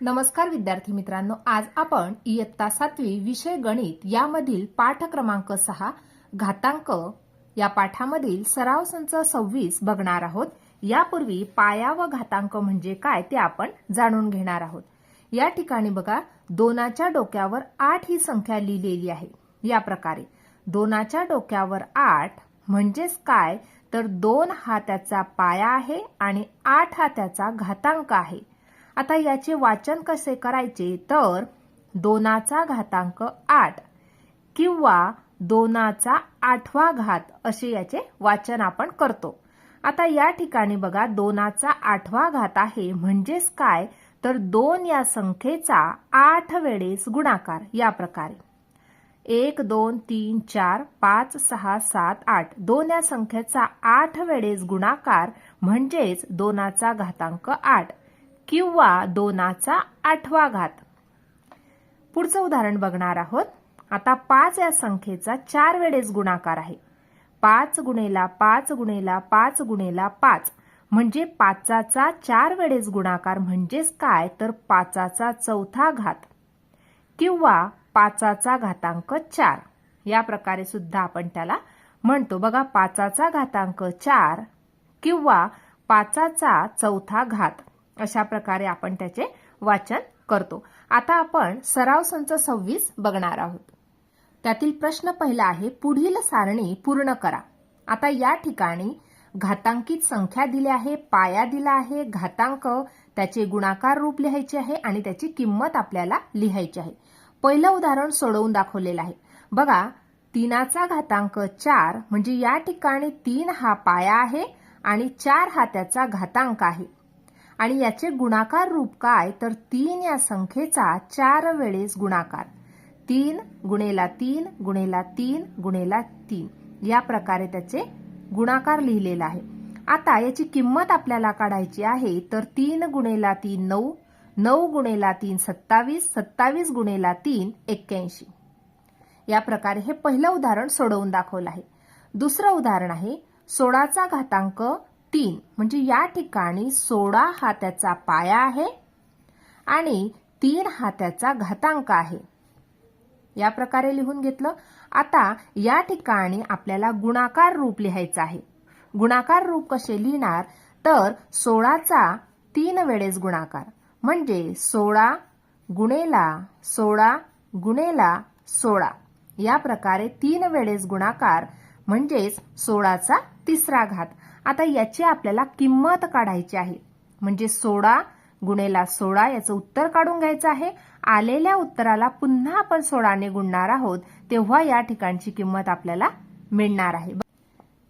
नमस्कार विद्यार्थी मित्रांनो आज आपण इयत्ता सातवी विषय गणित यामधील पाठ क्रमांक सहा घातांक या पाठामधील सराव संच सव्वीस बघणार आहोत. यापूर्वी पाया व घातांक म्हणजे काय ते आपण जाणून घेणार आहोत. या ठिकाणी बघा दोनाच्या डोक्यावर आठ ही संख्या लिहिलेली आहे. या प्रकारे दोनाच्या डोक्यावर आठ म्हणजेच काय? तर दोन हा त्याचा पाया आहे आणि आठ हा त्याचा घातांक आहे. आता याचे वाचन कसे करायचे? तर दोनाचा घातांक आठ किंवा दोनाचा आठवा घात असे याचे वाचन आपण करतो. आता या ठिकाणी बघा दोनाचा आठवा घात आहे. म्हणजेच काय? तर दोन या संख्येचा आठ वेळेस गुणाकार या प्रकारे. एक दोन तीन चार पाच सहा सात आठ. दोन या संख्येचा आठ वेळेस गुणाकार म्हणजेच दोनाचा घातांक आठ. किंवा दोनाचा आठवा घात. पुढचं उदाहरण बघणार आहोत. आता पाच या संख्येचा चार वेळेस गुणाकार आहे. पाच गुणेला पाच गुणेला पाच गुणेला पाच. म्हणजे पाचाचा चार वेळेस गुणाकार म्हणजेच काय? तर पाचाचा चौथा घात. किंवा पाचाचा घातांक चार. या प्रकारे सुद्धा आपण त्याला म्हणतो. बघा पाचाचा घातांक चार किंवा पाचाचा चौथा घात. अशा प्रकारे आपण त्याचे वाचन करतो. आता आपण सराव संच सव्वीस बघणार आहोत. त्यातील प्रश्न पहिला आहे पुढील सारणी पूर्ण करा. आता या ठिकाणी घातांकित संख्या दिली आहे पाया दिला आहे घातांक त्याचे गुणाकार रूप लिहायचे आहे आणि त्याची किंमत आपल्याला लिहायची आहे. पहिलं उदाहरण सोडवून दाखवलेलं आहे. बघा तीनाचा घातांक चार म्हणजे या ठिकाणी तीन हा पाया आहे आणि चार हा त्याचा घातांक आहे. आणि याचे गुणाकार रूप काय? तर तीन या संख्येचा चार वेळेस गुणाकार. तीन गुणेला तीन गुणेला तीन गुणेला तीन. या प्रकारे त्याचे गुणाकार लिहिलेला आहे. आता याची किंमत आपल्याला काढायची आहे तर तीन गुणेला तीन नऊ नऊ गुणेला तीन सत्तावीस सत्तावीस गुणेला तीन एक्क्याऐंशी. या प्रकारे हे पहिलं उदाहरण सोडवून दाखवलं आहे. दुसरं उदाहरण आहे सोळाचा घातांक तीन. म्हणजे या ठिकाणी सोळा हा त्याचा पाया आहे आणि तीन हा त्याचा घातांक आहे. या प्रकारे लिहून घेतलं. आता या ठिकाणी आपल्याला गुणाकार रूप लिहायचं आहे. गुणाकार रूप कसे लिहिणार? तर सोळाचा तीन वेळेस गुणाकार. म्हणजे सोळा गुणेला सोळा गुणेला सोळा. या प्रकारे तीन वेळेस गुणाकार म्हणजेच सोळाचा तिसरा घात. आता याची आपल्याला किंमत काढायची आहे. म्हणजे सोळा गुणेला सोळा याचं उत्तर काढून घ्यायचं आहे. आलेल्या उत्तराला पुन्हा आपण सोळाने गुणणार आहोत तेव्हा या ठिकाणची किंमत आपल्याला मिळणार आहे.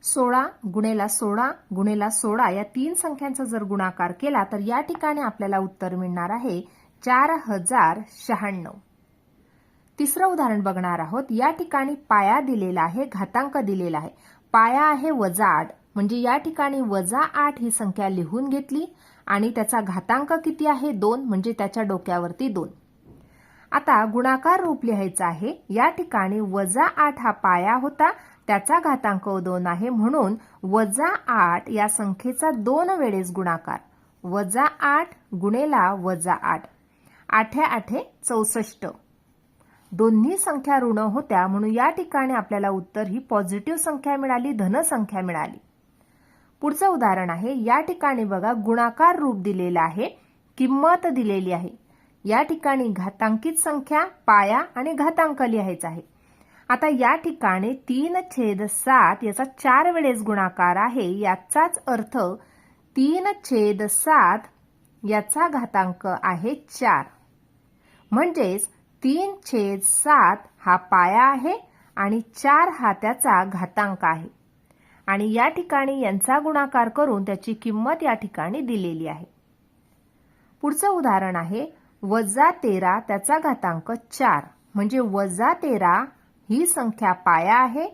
सोळा गुणेला सोळा गुणेला सोळा या तीन संख्यांचा जर गुणाकार केला तर या ठिकाणी आपल्याला उत्तर मिळणार आहे चार हजार शहाण्णव. तिसरं उदाहरण बघणार आहोत. या ठिकाणी पाया दिलेला आहे घातांक दिलेला आहे. पाया आहे वजा आठ. म्हणजे या ठिकाणी वजा आठ ही संख्या लिहून घेतली आणि त्याचा घातांक किती आहे? दोन. म्हणजे त्याच्या डोक्यावरती दोन. आता गुणाकार रूप लिहायचं आहे. या ठिकाणी वजा आठ हा पाया होता. त्याचा घातांक दोन आहे. म्हणून वजा आठ या संख्येचा दोन वेळेस गुणाकार. वजा आठ गुणेला वजा आठ. आठे आठे चौसष्ट. दोन्ही संख्या ऋण होत्या म्हणून या ठिकाणी आपल्याला उत्तर ही पॉझिटिव्ह संख्या मिळाली धनसंख्या मिळाली. पुढचं उदाहरण आहे या ठिकाणी बघा गुणाकार रूप दिलेलं आहे किंमत दिलेली आहे. या ठिकाणी घातांकित संख्या पाया आणि घातांक लिहायचा आहे. आता या ठिकाणी तीन छेद सात याचा चार वेळेस गुणाकार आहे याचाच अर्थ तीन छेद सात याचा घातांक आहे चार. म्हणजेच तीन छेद सात हा पाया आहे आणि चार हा त्याचा घातांक आहे. आणि या ठिकाणी यांचा गुणाकार करून त्याची किंमत या ठिकाणी दिलेली आहे. पुढचं उदाहरण आहे वजा तेरा त्याचा घातांक चार. म्हणजे वजा तेरा ही संख्या पाया आहे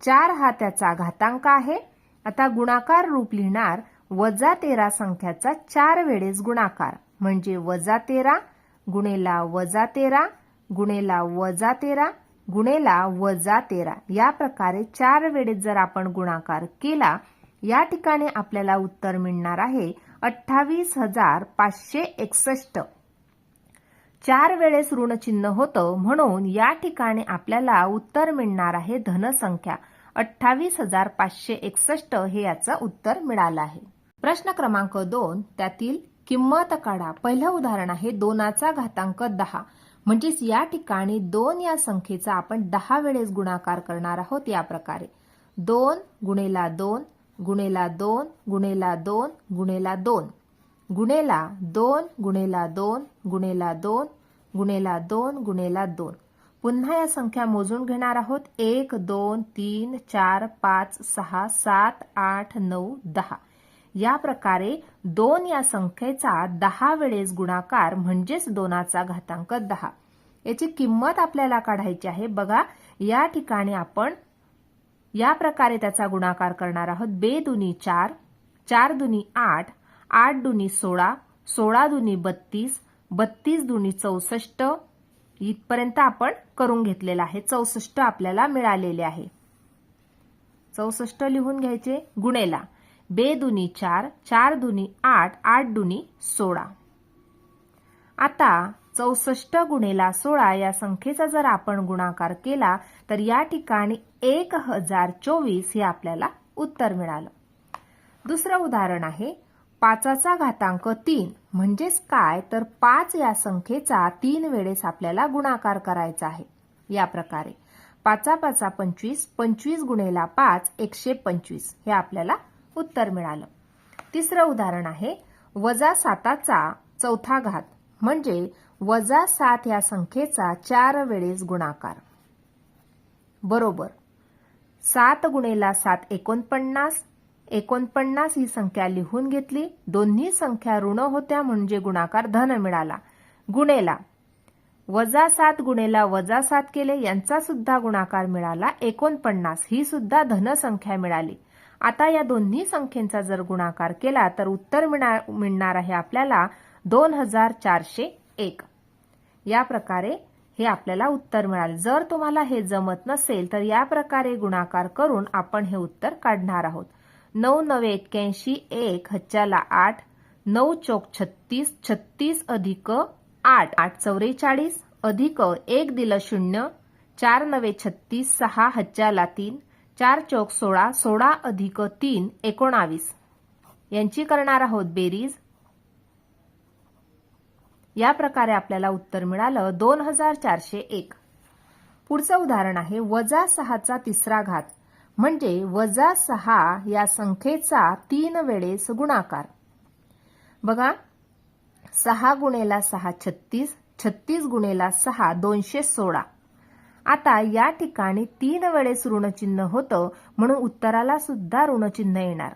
चार हा त्याचा घातांक आहे. आता गुणाकार रूप लिहिणार वजा तेरा संख्याचा चार वेळेस गुणाकार. म्हणजे वजा तेरा गुणेला वजा तेरा गुणेला वजा तेरा गुणेला वजा तेरा. या प्रकारे चार वेळेस जर आपण गुणाकार केला या ठिकाणी आपल्याला उत्तर मिळणार आहे अठ्ठावीस हजार पाचशे एकसष्ट. चार वेळेस ऋणचिन्ह होतं म्हणून या ठिकाणी आपल्याला उत्तर मिळणार आहे धनसंख्या. अठ्ठावीस हजार पाचशे एकसष्ट हे याचं उत्तर मिळालं आहे. प्रश्न क्रमांक दोन त्यातील किंमत काढा. पहिलं उदाहरण आहे दोनाचा घातांक दहा. म्हणजेच या ठिकाणी दोन या संख्येचा आपण दहा वेळेस गुणाकार करणार आहोत या प्रकारे. दोन गुणेला दोन गुणेला दोन गुणेला दोन गुणेला दोन. गुणेला दोन गुणेला दोन गुणेला दोन गुणेला दोन गुणेला दोन. पुन्हा या संख्या मोजून घेणार आहोत. एक दोन तीन चार पाच सहा सात आठ नऊ दहा. या प्रकारे दोन या संख्येचा दहा वेळेस गुणाकार म्हणजेच दोनाचा घातांक दहा. याची किंमत आपल्याला काढायची आहे. बघा या ठिकाणी आपण या प्रकारे त्याचा गुणाकार करणार आहोत. बे दुनी चार चार दुनी आठ आठ दुनी सोळा सोळा दुनी बत्तीस बत्तीस दुनी चौसष्ट. इथपर्यंत आपण करून घेतलेला आहे. चौसष्ट आपल्याला मिळालेले आहे. चौसष्ट लिहून घ्यायचे? गुणेला. बे दुनी चार चार दुनी आठ आठ दुनी सोळा. आता चौसष्ट गुणेला सोळा या संख्येचा जर आपण गुणाकार केला तर या ठिकाणी एक हजार चोवीस हे आपल्याला उत्तर मिळालं. दुसरं उदाहरण आहे पाचाचा घातांक तीन म्हणजेच काय? तर पाच या संख्येचा तीन वेळेस आपल्याला गुणाकार करायचा आहे. या प्रकारे. पाचा पाचा पंचवीस पंचवीस गुणेला पाच एकशे पंचवीस हे आपल्याला उत्तर मिळालं. तिसरं उदाहरण आहे वजा साताचा चौथा घात म्हणजे वजा सात या संख्येचा चार वेळेस गुणाकार. बरोबर. सात गुणेला सात एकोणपन्नास एकोणपन्नास ही संख्या लिहून घेतली. दोन्ही संख्या ऋण होत्या म्हणजे गुणाकार धन मिळाला. गुणेला. वजा सात गुणेला वजा सात केले यांचा सुद्धा गुणाकार मिळाला. एकोणपन्नास ही सुद्धा धन संख्या मिळाली. आता या दोन्ही संख्येचा जर गुणाकार केला तर उत्तर मिळणार आहे आपल्याला दोन हजार चारशे एक. या प्रकारे हे आपल्याला उत्तर मिळाले. जर तुम्हाला हे जमत नसेल तर या प्रकारे गुणाकार करून आपण हे उत्तर काढणार आहोत. नऊ नवे एक्क्याऐंशी एक हच्च्याला आठ नऊ चौक छत्तीस छत्तीस अधिक आठ आठ चौवेचाळीस अधिक एक दिलं शून्य चार नवे छत्तीस सहा हच्च्याला तीन चार चौक सोळा सोळा अधिक तीन एकोणावीस. यांची करणार आहोत बेरीज. या प्रकारे आपल्याला उत्तर मिळालं. दोन हजार चारशे एक. पुढचं उदाहरण आहे वजा सहाचा तिसरा घात. म्हणजे वजा सहा या संख्येचा तीन वेळेस गुणाकार. बघा सहा गुणेला सहा छत्तीस छत्तीस गुणेला सहा दोनशे सोळा. आता या ठिकाणी तीन वेळेस ऋणचिन्ह होतं म्हणून उत्तराला सुद्धा ऋणचिन्ह येणार.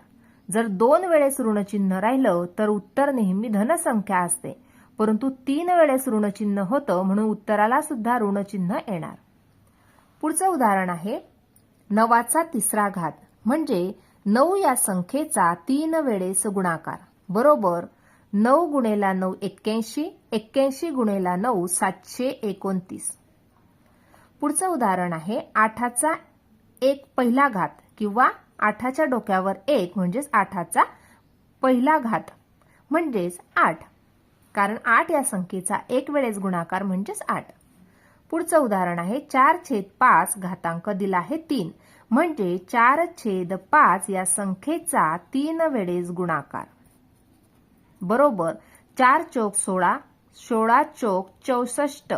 जर दोन वेळेस ऋणचिन्ह राहिलं तर उत्तर नेहमी धनसंख्या असते. परंतु तीन वेळेस ऋणचिन्ह होतं म्हणून उत्तराला सुद्धा ऋणचिन्ह येणार. पुढचं उदाहरण आहे. नवाचा तिसरा घात म्हणजे नऊ या संख्येचा तीन वेळेस गुणाकार. बरोबर? नऊ गुणेला नऊ एक्क्याऐंशी एक्क्याऐंशी गुणेला नऊ सातशे एकोणतीस. पुढचं उदाहरण आहे आठाचा एक पहिला घात किंवा आठाच्या डोक्यावर एक म्हणजेच आठाचा पहिला घात. म्हणजेच आठ. कारण आठ या संख्येचा एक वेळेस गुणाकार म्हणजेच आठ. पुढचं उदाहरण आहे चार छेद पाच घातांक दिला आहे तीन. म्हणजे चार छेद पाच या संख्येचा तीन वेळेस गुणाकार. बरोबर. चार चौक सोळा सोळा चौक चौसष्ट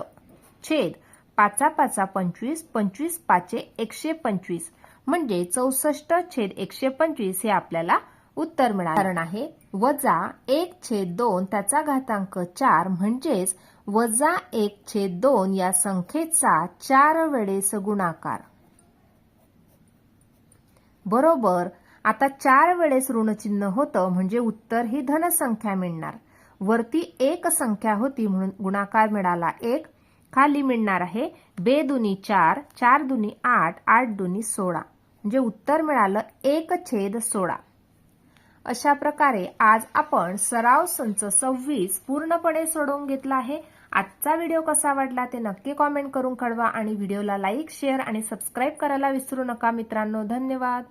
छेद पाचा पाचा पंचवीस पंचवीस पाचे एकशे पंचवीस. म्हणजे चौसष्ट छेद एकशे पंचवीस हे आपल्याला उत्तर मिळालं. आहे वजा एक छेद दोन त्याचा घातांक चार म्हणजेच वजा एक छेद दोन या संख्येचा चार वेळेस गुणाकार. बरोबर आता चार वेळेस ऋणचिन्ह होतं म्हणजे उत्तर ही धनसंख्या मिळणार. वरती एक संख्या होती म्हणून गुणाकार मिळाला एक खाली मिळणार आहे बे दुनी चार चार दुनी आठ आठ दुनी सोळा. म्हणजे उत्तर मिळालं एक छेद सोळा. अशा प्रकारे आज आपण सराव संच सव्वीस पूर्णपणे सोडवून घेतला आहे. आजचा व्हिडिओ कसा वाटला ते नक्की कॉमेंट करून कळवा आणि व्हिडिओला लाईक शेअर आणि सबस्क्राईब करायला विसरू नका मित्रांनो. धन्यवाद.